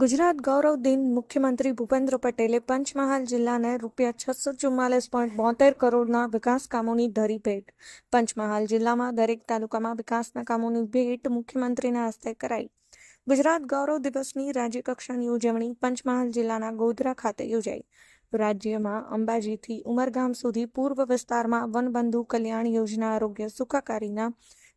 ગુજરાત ગૌરવ દિન મુખ્યમંત્રી ભૂપેન્દ્ર પટેલે પંચમહાલ જિલ્લાને રૂપિયા છસો ચુમ્માલીસ પોઈન્ટ બોતેર કરોડના વિકાસ કામોની ધરી ભેટ પંચમહાલ જિલ્લામાં દરેક તાલુકામાં વિકાસના કામોની ભેટ મુખ્યમંત્રીના હસ્તે કરાઈ. ગુજરાત ગૌરવ દિવસની રાજ્યકક્ષાની ઉજવણી પંચમહાલ જિલ્લાના ગોધરા ખાતે યોજાઈ. રાજ્યમાં અંબાજીથી ઉમરગામ સુધી પૂર્વ વિસ્તારમાં વનબંધુ કલ્યાણ યોજના આરોગ્ય સુખાકારીના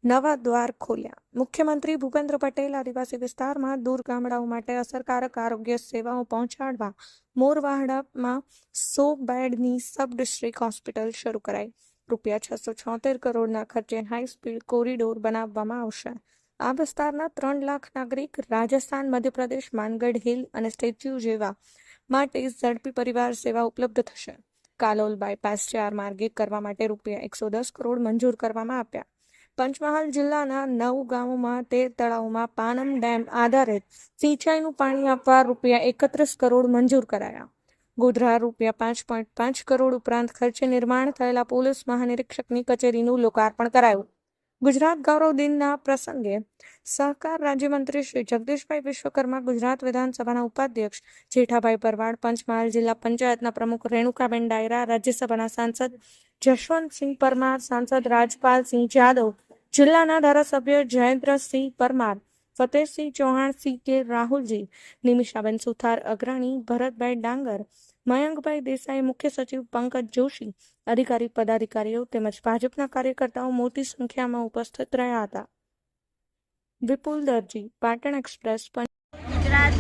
નવા દ્વાર ખોલ્યા. મુખ્યમંત્રી ભૂપેન્દ્ર પટેલ આદિવાસી વિસ્તારમાં દૂર ગામડાઓ માટે અસરકારક આરોગ્ય સેવાઓ પહોંચાડવા મોરવાડામાં સો બેડની સબ ડિસ્ટ્રિક્ટ હોસ્પિટલ શરૂ કરાઈ. રૂપિયા છસો છોતેર કરોડના ખર્ચે હાઈ સ્પીડ કોરિડોર બનાવવામાં આવશે. આ વિસ્તારના ત્રણ લાખ નાગરિક રાજસ્થાન, મધ્યપ્રદેશ, માનગઢ, હિલ અને સ્ટેચ્યુ જેવા માટે ઝડપી પરિવાર સેવા ઉપલબ્ધ થશે. કાલોલ બાયપાસ ચાર માર્ગે કરવા માટે રૂપિયા એકસો દસ કરોડ મંજૂર કરવામાં આપ્યા પંચમહાલ જિલ્લાના નવ ગામોમાં તેર તળાવમાં પાનમ ડેમ આધારિત સિંચાઈનું પાણી આપવા રૂપિયા એકત્રીસ કરોડ મંજૂર કરાયા. ગોધરા રૂપિયા પાંચ પોઈન્ટ પાંચ કરોડ ઉપરાંત ખર્ચે નિર્માણ થયેલા પોલીસ મહાનિરીક્ષકની કચેરીનું લોકાર્પણ કરાયું. ગુજરાત ગૌરવ દિનના પ્રસંગે સહકાર રાજ્યમંત્રી શ્રી જગદીશભાઈ વિશ્વકર્મા ગુજરાત વિધાનસભાના ઉપાધ્યક્ષ જેઠાભાઈ પરવાડ પંચમહાલ જિલ્લા પંચાયતના પ્રમુખ રેણુકાબેન ડાયરા, રાજ્યસભાના સાંસદ જશવંતસિંહ પરમાર, સાંસદ રાજપાલસિંહ જાદવ, જિલ્લાના ધારાસભ્ય જયેન્દ્રસિંહ પરમાર ફતેહસિંહ ચૌહાણ, સી કે રાહુલજી, નિમિષાબેન સુથાર, અગ્રણી, ભરતભાઈ ડાંગર, મયંકભાઈ દેસાઈ, મુખ્ય સચિવ પંકજ જોશી, અધિકારી, પદાધિકારીઓ તેમજ ભાજપના કાર્યકર્તાઓ મોટી સંખ્યામાં ઉપસ્થિત રહ્યા હતા. વિપુલ દરજી, પાટણ એક્સપ્રેસ ગુજરાત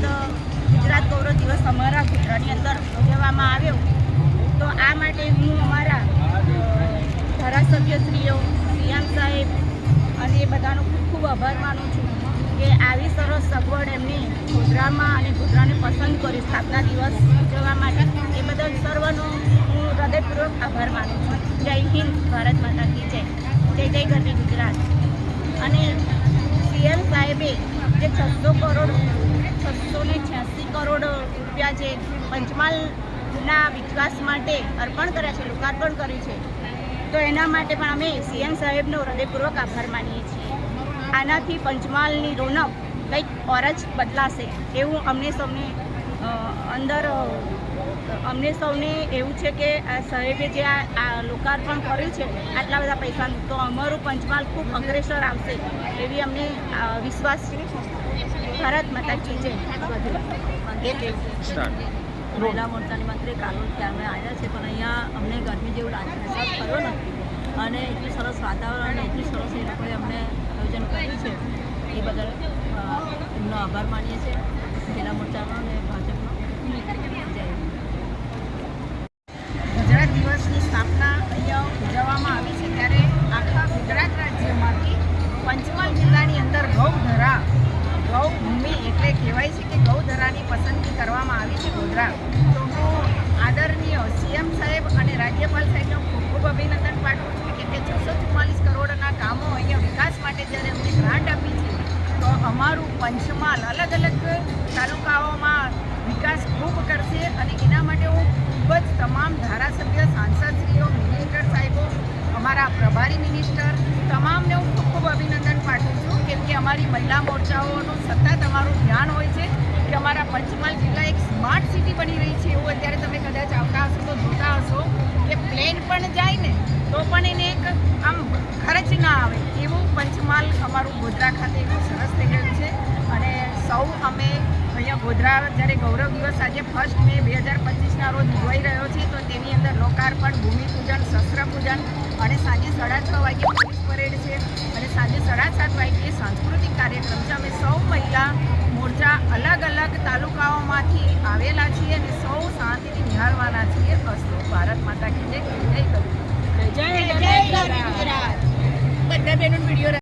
ગુજરાત ગૌરવ દિવસ અમારા ગુજરાતની અંદર ઉજવવામાં આવ્યો. તો આ માટે હું અમારા ધારાસભ્યશ્રીઓ, સીએમ સાહેબ અને એ બધાનો ખૂબ ખૂબ આભાર માનું છું. સગવડ એમને ગોધરામાં અને ગોધરાને પસંદ કરી સ્થાપના દિવસ ઉજવવા માટે. એ બદલ સર્વનો હું હૃદયપૂર્વક આભાર માનું છું. જય હિન્દ, ભારત માતા કી જય. જય જય ગરવી ગુજરાત. અને સીએમ સાહેબે જે છસો કરોડ, છસો ને છ્યાસી કરોડ રૂપિયા જે પંચમહાલના વિકાસ માટે અર્પણ કર્યા છે, લોકાર્પણ કર્યું છે, તો એના માટે પણ અમે સીએમ સાહેબનો હૃદયપૂર્વક આભાર માનીએ છીએ. આનાથી પંચમહાલની રોનક કંઈક ઓર જ બદલાશે. એવું અમને સૌને અંદર અમને સૌને એવું છે કે આ સાહેબે જે આ લોકાર્પણ કર્યું છે આટલા બધા પૈસાનું તો અમારું પંચમહાલ ખૂબ અગ્રેસર આવશે એવી અમને વિશ્વાસ છે. ભારત માતા કી જય. મહિલા મોરચાની મંત્રી કાલોલથી અમે આવ્યા છે પણ અહીંયા અમને ગરમી જેવું લાગે વરસાદ થયો નથી અને એટલું સરસ વાતાવરણ અને એટલું સરસ એ લોકોએ અમને આયોજન કર્યું છે. એ બદલ એમનો આભાર માનીએ છીએ. મહિલા મોરચાનો અને ભાજપનો. ગૌભૂમિ એટલે કહેવાય છે કે ગૌધરાની પસંદગી કરવામાં આવી છે ગોધરા. તો હું આદરણીય સીએમ સાહેબ અને રાજ્યપાલ સાહેબનો ખૂબ ખૂબ અભિનંદન પાઠવું છું કે છસો ચુમ્માલીસ કરોડના કામો અમારું પંચમહાલ અલગ અલગ તાલુકાઓમાં વિકાસ ખૂબ કરશે અને એના માટે હું ખૂબ જ તમામ ધારાસભ્ય, સાંસદશ્રીઓ મિનિસ્ટર સાહેબો, અમારા પ્રભારી મિનિસ્ટર તમામને હું ખૂબ ખૂબ અભિનંદન પાઠવું છું કેમ કે અમારી મહિલા મોરચાઓનું સતત અમારું ધ્યાન હોય છે કે અમારા પંચમહાલ જિલ્લા એક સ્માર્ટ સિટી બની રહી છે એવું અત્યારે તમે કદાચ આવતા હશો તો જોતા હશો કે પ્લેન પણ જાય ને તો પણ એને એક આમ ખર્ચ ના આવે એવું પંચમહાલ અમારું ગોધરા ખાતે એવું સરસ થઈ ગયું છે. સૌ અમે અહીંયા ગોધરા જ્યારે ગૌરવ દિવસ આજે ફર્સ્ટ મે બે હજાર પચીસના રોજ ઉજવાઈ રહ્યો છે તો તેની અંદર લોકાર્પણ ભૂમિપૂજન શસ્ત્રપૂજન અને સાંજે સાડા છ વાગે પોલીસ પરેડ છે અને સાંજે સાડા સાત વાગે સાંસ્કૃતિક કાર્યક્રમ છે. અમે સૌ મહિલા મોરચા અલગ અલગ તાલુકાઓમાંથી આવેલા છીએ અને સૌ શાંતિથી નિહાળવાના છીએ. અસ્તુ ભારત માતા કી જય. જય. જય જય બધા બહેનો વીડિયો